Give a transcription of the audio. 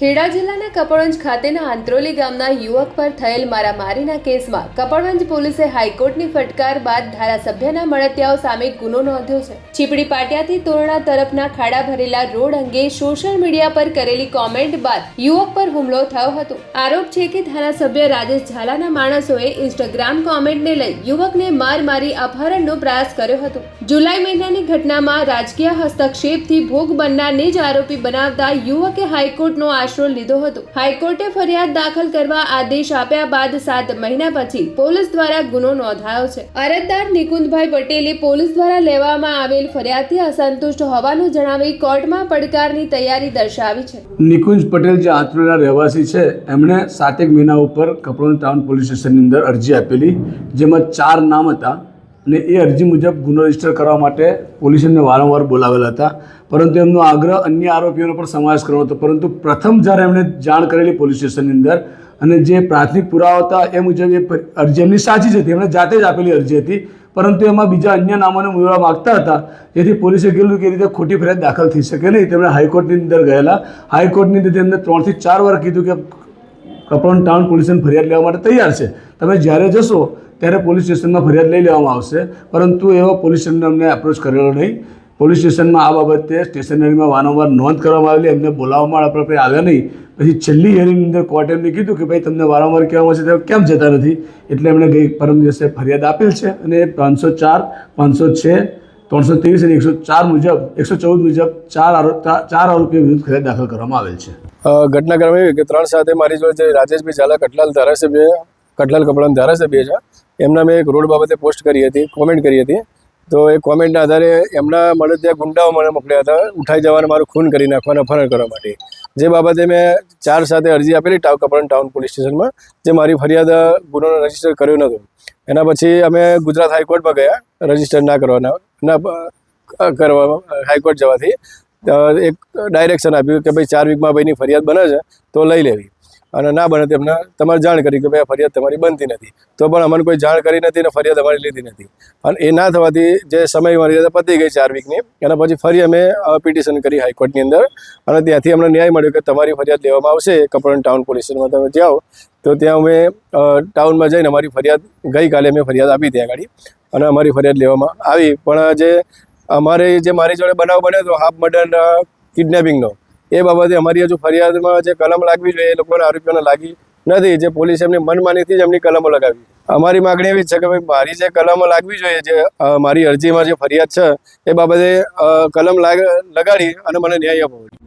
ખેડા જિલ્લાના કપડવંજ ખાતેના આંત્રોલી ગામના યુવક પર થયેલ મારામારીના કેસમાં કપડવંજ પોલીસે હાઈકોર્ટની ફટકાર બાદ ધારાસભ્યના મળતિયાઓ સામે ગુનો નોંધ્યો છે. ચીપડી પાટિયાથી તોરણા તરફના ખાડા ભરેલા રોડ અંગે સોશિયલ મીડિયા પર કરેલી કોમેન્ટ બાદ યુવક પર હુમલો થયો હતો. આરોપ છે કે ધારાસભ્ય રાજેશ ઝાલાના માણસોએ ઇન્સ્ટાગ્રામ કોમેન્ટને લઈ યુવકને માર મારી અપહરણનો પ્રયાસ કર્યો હતો. જુલાઈ મહિનાની ઘટનામાં રાજકીય હસ્તક્ષેપથી ભોગ બનનારને જ આરોપી બનાવતા યુવકે હાઈકોર્ટનો આશરો લીધો હતો. હાઈકોર્ટે ફરિયાદ દાખલ કરવા આદેશ આપ્યા બાદ સાત મહિના પછી પોલીસ દ્વારા ગુનો નોંધાયો છે. અરજદાર નિકુંદભાઈ પટેલે પોલીસ દ્વારા લેવામાં આવેલ ફરિયાદથી અસંતુષ્ટ હોવાનું જણાવી કોર્ટમાં પડકારની તૈયારી દર્શાવી છે. નિકુંજ પટેલ જે આત્રોના રહેવાસી છે, એમણે સાતેક મહિના ઉપર કપડોલ ટાઉન પોલીસ સ્ટેશનની અંદર અરજી આપેલી, જેમાં ચાર નામ હતા. અને એ અરજી મુજબ ગુનો રજિસ્ટર કરવા માટે પોલીસને વારંવાર બોલાવેલા હતા. પરંતુ એમનો આગ્રહ અન્ય આરોપીઓનો પણ સમાવેશ કરવાનો હતો. પરંતુ પ્રથમ જ્યારે એમણે જાણ કરેલી પોલીસ સ્ટેશનની અંદર અને જે પ્રાથમિક પુરાવા હતા એ મુજબ એ અરજી એમની સાચી જ હતી. એમણે જાતે જ આપેલી અરજી હતી. પરંતુ એમાં બીજા અન્ય નામોને ઉમેરવા માગતા હતા. જેથી પોલીસે કહેલું કે રીતે ખોટી ફરિયાદ દાખલ થઈ શકે નહીં. તેમણે હાઈકોર્ટની અંદર ગયેલા. હાઈકોર્ટની અંદર તેમને ત્રણથી ચાર વાર કીધું કે કપડવંજ ટાઉન પોલીસને ફરિયાદ લેવા માટે તૈયાર છે. તમે જ્યારે જશો, ત્યારે પોલીસ સ્ટેશનમાં ફરિયાદ લઈ લેવામાં આવશે. પરંતુ એવો પોલીસ સ્ટેશનને અમને એપ્રોચ કરેલો નહીં. પોલીસ સ્ટેશનમાં આ બાબતે સ્ટેશનરીમાં વારંવાર નોંધ કરવામાં આવેલી. એમને બોલાવવામાં આપણે આવ્યા નહીં. પછી છેલ્લી હિયરિંગની અંદર કોર્ટે એમને કીધું કે ભાઈ, તમને વારંવાર કહેવામાં છે તમે કેમ જતા નથી? એટલે એમણે ગઈ પરમ દિવસે ફરિયાદ આપેલ છે અને પાંચસો ચાર, પાંચસો છ, ત્રણસો ત્રેવીસ અને એકસો ચાર મુજબ, એકસો ચૌદ મુજબ ચાર આરોપ ચાર આરોપીઓ વિરુદ્ધ ફરિયાદ દાખલ કરવામાં આવેલ છે. અ, ઘટનાક્રમ એવી કે ત્રણ સાથે મારી જોડે જે રાજેશભાઈ ઝાલા કટલાલ ધારાસભ્ય કટલાલ કપડાના ધારાસભ્ય છે એમના મેં એક રોડ બાબતે પોસ્ટ કરી હતી કોમેન્ટ કરી હતી. તો એ કોમેન્ટના આધારે એમના મને ત્યાં ગુંડાઓ મને મોકલ્યા હતા ઉઠાઈ જવાનું મારું ખૂન કરી નાખવાના અપહરણ કરવા માટે. જે બાબતે મેં ચાર સાથે અરજી આપેલી ટાઉન કપડાન ટાઉન પોલીસ સ્ટેશનમાં જે મારી ફરિયાદ ગુનો રજિસ્ટર કર્યો નહોતો. એના પછી અમે ગુજરાત હાઈકોર્ટમાં ગયા રજિસ્ટર ના કરવાના ના કરવા હાઈકોર્ટ જવાથી. એક ડાયરેક્શન આપ્યું કે ભાઈ ચાર વીકમાં ભાઈની ફરિયાદ બને છે, તો લઈ લેવી. અને ના બને તેમને તમારે જાણ કરી કે ભાઈ ફરિયાદ તમારી બનતી નથી. તો પણ અમને કોઈ જાણ કરી નથી અને ફરિયાદ અમારી લીધી નથી. અને એ ના થવાથી જે સમય મર્યાદા પતી ગઈ ચાર વીકની, એના પછી ફરી અમે પિટિશન કરી હાઈકોર્ટની અંદર. અને ત્યાંથી અમને ન્યાય મળ્યો કે તમારી ફરિયાદ લેવામાં આવશે કપડન ટાઉન પોલીસ તમે જાઓ. તો ત્યાં અમે ટાઉનમાં જઈને અમારી ફરિયાદ ગઈકાલે અમે ફરિયાદ આપી ત્યાં આગળ અને અમારી ફરિયાદ લેવામાં આવી. પણ જે અમારે જે મારી જોડે બનાવ બન્યો હતો હાફ મર્ડર કિડનેપિંગનો એ બાબતે અમારી હજુ ફરિયાદમાં જે કલમ લાગવી જોઈએ, એ લોકોના આરોપીઓને લાગી નથી. જે પોલીસ એમની મનમાનીથી જ એમની કલમો લગાવી. અમારી માગણી એવી છે કે ભાઈ, મારી જે કલમો લાગવી જોઈએ, જે મારી અરજીમાં જે ફરિયાદ છે, એ બાબતે કલમ લાગ, લગાડી અને મને ન્યાય જોઈએ